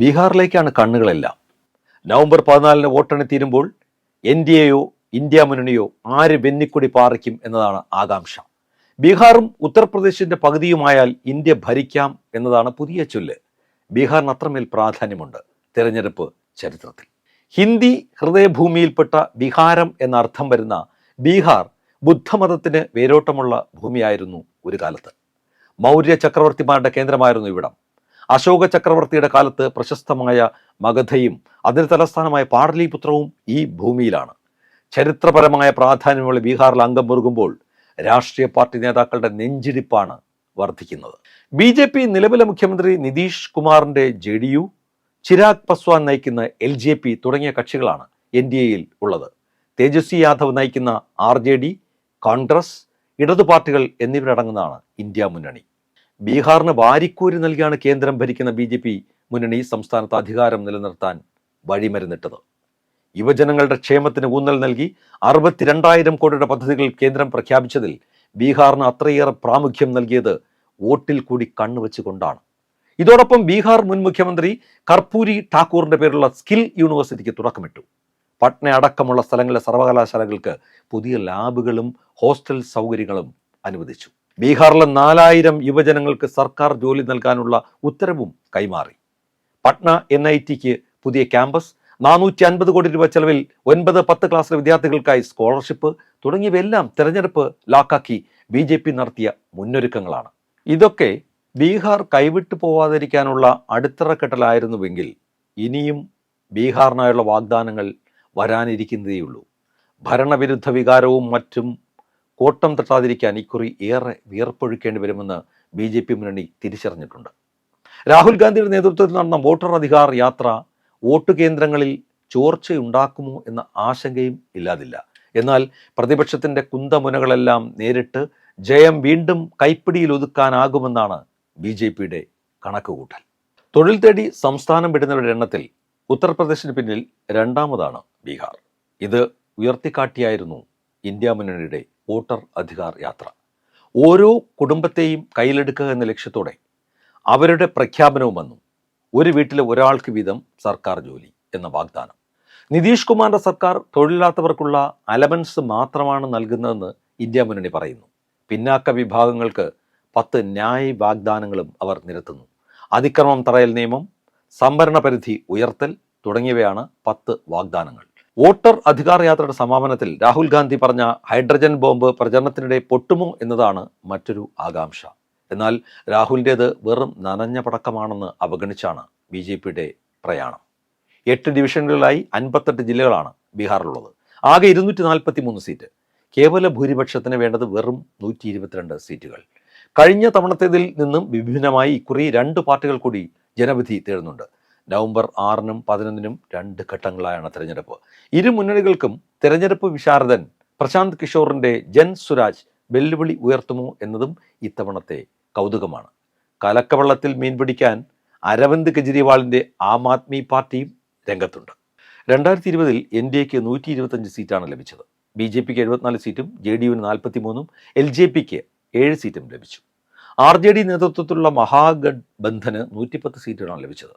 ബീഹാറിലേക്കാണ് കണ്ണുകളെല്ലാം. November പതിനാലിന് വോട്ടെണ്ണി തീരുമ്പോൾ എൻ ഡി എയോ ഇന്ത്യ മുന്നണിയോ ആര് വെന്നിക്കൊടി പാറിക്കും എന്നതാണ് ആകാംക്ഷ. ബീഹാറും ഉത്തർപ്രദേശിന്റെ പകുതിയുമായാൽ ഇന്ത്യ ഭരിക്കാം എന്നതാണ് പുതിയ ചൊല്ല്. ബീഹാറിന് അത്രമേൽ പ്രാധാന്യമുണ്ട് തെരഞ്ഞെടുപ്പ് ചരിത്രത്തിൽ. ഹിന്ദി ഹൃദയഭൂമിയിൽപ്പെട്ട ബിഹാരം എന്ന അർത്ഥം വരുന്ന ബീഹാർ ബുദ്ധമതത്തിന് വേരോട്ടമുള്ള ഭൂമിയായിരുന്നു ഒരു കാലത്ത്. മൗര്യ ചക്രവർത്തിമാരുടെ കേന്ദ്രമായിരുന്നു ഇവിടം. അശോക ചക്രവർത്തിയുടെ കാലത്ത് പ്രശസ്തമായ മഗധയും അതിന് തലസ്ഥാനമായ പാടലീപുത്രവും ഈ ഭൂമിയിലാണ്. ചരിത്രപരമായ പ്രാധാന്യമുള്ള ബീഹാറിൽ അംഗം മുറുകുമ്പോൾ രാഷ്ട്രീയ പാർട്ടി നേതാക്കളുടെ നെഞ്ചിരിപ്പാണ് വർദ്ധിക്കുന്നത്. ബി ജെ പി നിലവിലെ മുഖ്യമന്ത്രി നിതീഷ് കുമാറിന്റെ J D U Chirag Paswan നയിക്കുന്ന എൽ ജെ പി തുടങ്ങിയ കക്ഷികളാണ് എൻ ഡി എയിൽ ഉള്ളത്. തേജസ്വി യാദവ് നയിക്കുന്ന ആർ ജെ ഡി കോൺഗ്രസ് ഇടതു പാർട്ടികൾ എന്നിവരടങ്ങുന്നതാണ് ഇന്ത്യ മുന്നണി. ബീഹാറിന് വാരിക്കൂരി നൽകിയാണ് കേന്ദ്രം ഭരിക്കുന്ന ബി ജെ പി മുന്നണി സംസ്ഥാനത്ത് അധികാരം നിലനിർത്താൻ വഴിമരുന്നിട്ടത്. യുവജനങ്ങളുടെ ക്ഷേമത്തിന് ഊന്നൽ നൽകി അറുപത്തിരണ്ടായിരം കോടിയുടെ പദ്ധതികൾ കേന്ദ്രം പ്രഖ്യാപിച്ചതിൽ ബീഹാറിന് അത്രയേറെ പ്രാമുഖ്യം നൽകിയത് വോട്ടിൽ കൂടി കണ്ണുവെച്ചുകൊണ്ടാണ് ഇതോടൊപ്പം ബീഹാർ മുൻ മുഖ്യമന്ത്രി കർപ്പൂരി ഠാക്കൂറിന്റെ പേരുള്ള സ്കിൽ യൂണിവേഴ്സിറ്റിക്ക് തുടക്കമിട്ടു. പട്ന അടക്കമുള്ള സ്ഥലങ്ങളിലെ സർവകലാശാലകൾക്ക് പുതിയ ലാബുകളും ഹോസ്റ്റൽ സൗകര്യങ്ങളും അനുവദിച്ചു. ബീഹാറിലെ നാലായിരം യുവജനങ്ങൾക്ക് സർക്കാർ ജോലി നൽകാനുള്ള ഉത്തരവും കൈമാറി. പട്ന എൻ ഐ ടിക്ക് പുതിയ ക്യാമ്പസ് നാനൂറ്റി അൻപത് കോടി രൂപ ചെലവിൽ ഒൻപത് പത്ത് ക്ലാസ്സിലെ വിദ്യാർത്ഥികൾക്കായി സ്കോളർഷിപ്പ് തുടങ്ങിയവയെല്ലാം തെരഞ്ഞെടുപ്പ് ലാക്കാക്കി ബി ജെ പി നടത്തിയ മുന്നൊരുക്കങ്ങളാണ്. ഇതൊക്കെ ബീഹാർ കൈവിട്ടു പോവാതിരിക്കാനുള്ള അടിത്തറക്കെട്ടലായിരുന്നുവെങ്കിൽ ഇനിയും ബീഹാറിനായുള്ള വാഗ്ദാനങ്ങൾ വരാനിരിക്കുന്നതേയുള്ളൂ. ഭരണവിരുദ്ധ വികാരവും മറ്റും കോട്ടം തട്ടാതിരിക്കാൻ ഇക്കുറി ഏറെ വിയർപ്പൊഴുക്കേണ്ടി വരുമെന്ന് ബി ജെ പി മുന്നണി തിരിച്ചറിഞ്ഞിട്ടുണ്ട്. രാഹുൽ ഗാന്ധിയുടെ നേതൃത്വത്തിൽ നടന്ന വോട്ടർ അധികാർ യാത്ര വോട്ട് കേന്ദ്രങ്ങളിൽ ചോർച്ചയുണ്ടാക്കുമോ എന്ന ആശങ്കയും ഇല്ലാതില്ല. എന്നാൽ പ്രതിപക്ഷത്തിന്റെ കുന്തമുനകളെല്ലാം നേരിട്ട് ജയം വീണ്ടും കൈപ്പിടിയിൽ ഒതുക്കാനാകുമെന്നാണ് ബി ജെ പിയുടെ കണക്കുകൂട്ടൽ. തൊഴിൽ തേടി സംസ്ഥാനം വിടുന്നവരുടെ എണ്ണത്തിൽ ഉത്തർപ്രദേശിന് പിന്നിൽ രണ്ടാമതാണ് ബീഹാർ. ഇത് ഉയർത്തിക്കാട്ടിയായിരുന്നു ഇന്ത്യ മുന്നണിയുടെ വോട്ടർ അധികാർ യാത്ര. ഓരോ കുടുംബത്തെയും കയ്യിലെടുക്കുക എന്ന ലക്ഷ്യത്തോടെ അവരുടെ പ്രഖ്യാപനവും വന്നു. ഒരു വീട്ടിലെ ഒരാൾക്ക് വീതം സർക്കാർ ജോലി എന്ന വാഗ്ദാനം. നിതീഷ് കുമാറിന്റെ സർക്കാർ തൊഴിലില്ലാത്തവർക്കുള്ള അലവൻസ് മാത്രമാണ് നൽകുന്നതെന്ന് ഇന്ത്യ മുന്നണി പറയുന്നു. പിന്നാക്ക വിഭാഗങ്ങൾക്ക് പത്ത് ന്യായ വാഗ്ദാനങ്ങളും അവർ നിരത്തുന്നു. അതിക്രമം തടയൽ നിയമം സംവരണ പരിധി ഉയർത്തൽ തുടങ്ങിയവയാണ് പത്ത് വാഗ്ദാനങ്ങൾ. വോട്ടർ അധികാർ യാത്രയുടെ സമാപനത്തിൽ രാഹുൽ ഗാന്ധി പറഞ്ഞ ഹൈഡ്രജൻ ബോംബ് പ്രചരണത്തിനിടെ പൊട്ടുമോ എന്നതാണ് മറ്റൊരു ആകാംക്ഷ. എന്നാൽ രാഹുലിന്റേത് വെറും നനഞ്ഞ പടക്കമാണെന്ന് അവഗണിച്ചാണ് ബി ജെ പിയുടെ പ്രയാണം. എട്ട് ഡിവിഷനുകളിലായി അൻപത്തെട്ട് ജില്ലകളാണ് ബീഹാറിലുള്ളത്. ആകെ ഇരുന്നൂറ്റി നാൽപ്പത്തി മൂന്ന് സീറ്റ്. കേവല ഭൂരിപക്ഷത്തിന് വേണ്ടത് വെറും നൂറ്റി ഇരുപത്തിരണ്ട് സീറ്റുകൾ. കഴിഞ്ഞ തവണത്തേതിൽ നിന്നും വിഭിന്നമായി ഇക്കുറി രണ്ട് പാർട്ടികൾ കൂടി ജനവിധി തേടുന്നുണ്ട്. നവംബർ ആറിനും പതിനൊന്നിനും രണ്ട് ഘട്ടങ്ങളായാണ് തെരഞ്ഞെടുപ്പ്. ഇരു മുന്നണികൾക്കും തെരഞ്ഞെടുപ്പ് വിശാരദൻ പ്രശാന്ത് കിഷോറിന്റെ ജൻ സുരാജ് വെല്ലുവിളി ഉയർത്തുമോ എന്നതും ഇത്തവണത്തെ കൗതുകമാണ്. കലക്കവെള്ളത്തിൽ മീൻ പിടിക്കാൻ അരവിന്ദ് കെജ്രിവാളിന്റെ ആം ആദ്മി പാർട്ടിയും രംഗത്തുണ്ട്. രണ്ടായിരത്തി ഇരുപതിൽ എൻ ഡി എക്ക് നൂറ്റി ഇരുപത്തഞ്ച് സീറ്റാണ് ലഭിച്ചത്. ബി ജെ പിക്ക് എഴുപത്തിനാല് സീറ്റും ജെ ഡി യുവിന് നാൽപ്പത്തി മൂന്നും എൽ ജെ പിക്ക് ഏഴ് സീറ്റും ലഭിച്ചു. ആർ ജെ ഡി നേതൃത്വത്തിലുള്ള മഹാഗഡ്ബന്ധന് നൂറ്റിപ്പത്ത് സീറ്റുകളാണ് ലഭിച്ചത്.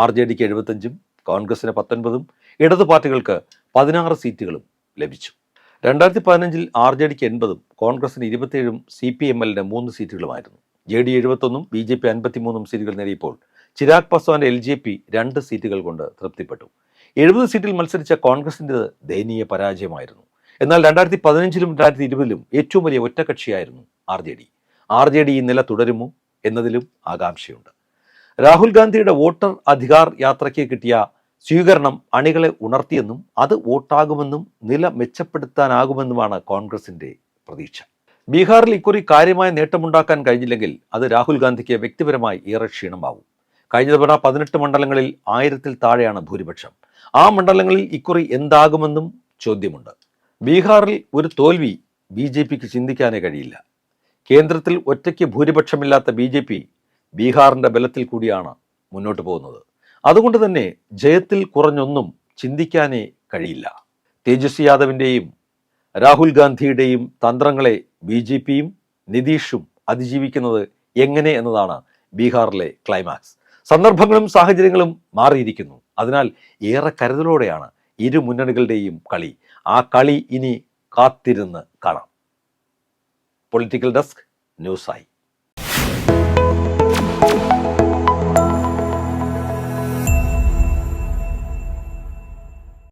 ആർ ജെ ഡിക്ക് എഴുപത്തഞ്ചും കോൺഗ്രസിന് പത്തൊൻപതും ഇടത് പാർട്ടികൾക്ക് പതിനാറ് സീറ്റുകളും ലഭിച്ചു. രണ്ടായിരത്തി പതിനഞ്ചിൽ ആർ ജെ ഡിക്ക് എൺപതും കോൺഗ്രസിന് ഇരുപത്തിയേഴും സി പി എം എല്ലിന് മൂന്ന് സീറ്റുകളുമായിരുന്നു. ജെ ഡി എഴുപത്തൊന്നും ബി ജെ പി അൻപത്തിമൂന്നും സീറ്റുകൾ നേടിയപ്പോൾ ചിരാഗ് പസ്വാന്റെ എൽ ജെ പി രണ്ട് സീറ്റുകൾ കൊണ്ട് തൃപ്തിപ്പെട്ടു. എഴുപത് സീറ്റിൽ മത്സരിച്ച കോൺഗ്രസിന്റെ ദയനീയ പരാജയമായിരുന്നു. എന്നാൽ രണ്ടായിരത്തി പതിനഞ്ചിലും രണ്ടായിരത്തി ഇരുപതിലും ഏറ്റവും വലിയ ഒറ്റകക്ഷിയായിരുന്നു R J D. R J D ഈ നില തുടരുമോ എന്നതിലും ആകാംക്ഷയുണ്ട്. രാഹുൽ ഗാന്ധിയുടെ വോട്ടർ അധികാർ യാത്രയ്ക്ക് കിട്ടിയ സ്വീകരണം അണികളെ ഉണർത്തിയെന്നും അത് വോട്ടാകുമെന്നും നില മെച്ചപ്പെടുത്താനാകുമെന്നുമാണ് കോൺഗ്രസിന്റെ പ്രതീക്ഷ. ബീഹാറിൽ ഇക്കുറി കാര്യമായ നേട്ടമുണ്ടാക്കാൻ കഴിഞ്ഞില്ലെങ്കിൽ അത് രാഹുൽ ഗാന്ധിക്ക് വ്യക്തിപരമായി ഏറെ ക്ഷീണമാവും. കഴിഞ്ഞ തവണ പതിനെട്ട് മണ്ഡലങ്ങളിൽ ആയിരത്തിൽ താഴെയാണ് ഭൂരിപക്ഷം. ആ മണ്ഡലങ്ങളിൽ ഇക്കുറി എന്താകുമെന്നും ചോദ്യമുണ്ട്. ബീഹാറിൽ ഒരു തോൽവി ബി ജെ പിക്ക് ചിന്തിക്കാനേ കഴിയില്ല. കേന്ദ്രത്തിൽ ഒറ്റയ്ക്ക് ഭൂരിപക്ഷമില്ലാത്ത ബി ജെ പി ബീഹാറിന്റെ ബലത്തിൽ കൂടിയാണ് മുന്നോട്ട് പോകുന്നത്. അതുകൊണ്ട് തന്നെ ജയത്തിൽ കുറഞ്ഞൊന്നും ചിന്തിക്കാനേ കഴിയില്ല. തേജസ്വി യാദവിന്റെയും രാഹുൽ ഗാന്ധിയുടെയും തന്ത്രങ്ങളെ ബി ജെ പിയും നിതീഷും അതിജീവിക്കുന്നത് എങ്ങനെ എന്നതാണ് ബീഹാറിലെ ക്ലൈമാക്സ്. സന്ദർഭങ്ങളും സാഹചര്യങ്ങളും മാറിയിരിക്കുന്നു. അതിനാൽ ഏറെ കരുതലോടെയാണ് ഇരു മുന്നണികളുടെയും കളി. ആ കളി ഇനി കാത്തിരുന്ന് കാണാം. പൊളിറ്റിക്കൽ ഡെസ്ക് ന്യൂസായി. Thank you.